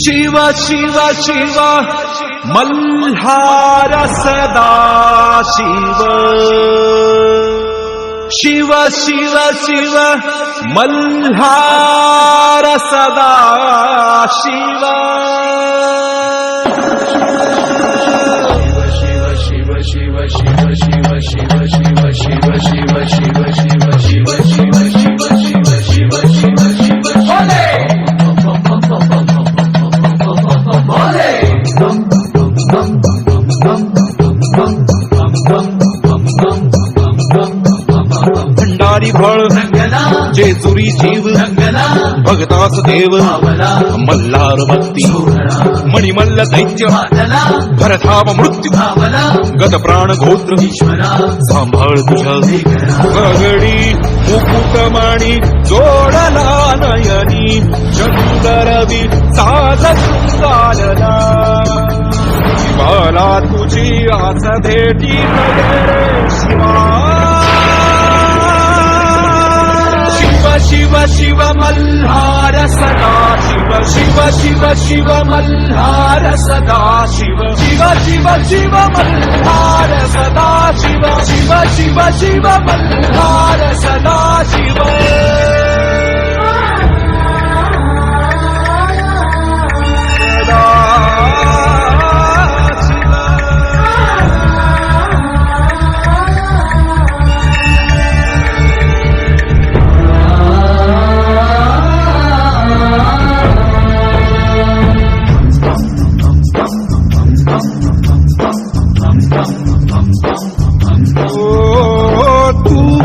शिव शिव शिव मल्हार सदा शिव शिव शिव शिव मल्हार सदा शिव भंडारी फळ जेजुरी जीव भगतास देव मल्हार भक्ती मणिमल्ल दैत्य भरधाव मृत्यू गत प्राण गोत्र सांभाळ तुझ्या गगडी मुकुटमाणी जोडला नयनी चंदरवी साज शृंगारला मला तुझी आस भेटी नगरे शिवा. शिव शिव शिव मल्हार सदा. शिव शिव शिव शिव मल्हार सदा. शिव शिव शिव शिव मल्हार सदा. शिव शिव शिव शिव मल्हार सदा. शिव.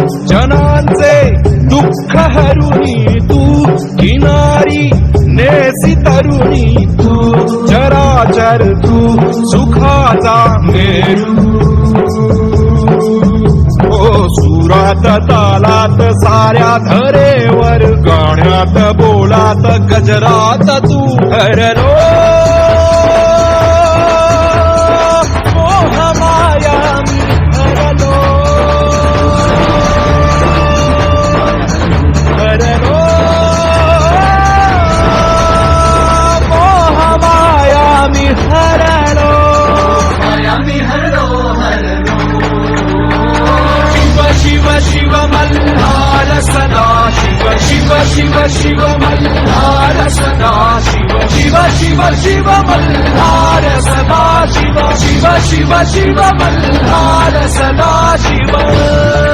जनांचे दुःख हरुणी तू किनारी नेसी तरुणी तू चराचर तू सुखाचा मेरू. ओ सुरात तालात साऱ्या धरेवर गाण्यात बोलात गजरात तू हरलो शिव शिव शिव मल्हार सदा शिव शिव शिव शिव मल्हार सदा शिव शिव शिव शिव मल्हार सदा शिव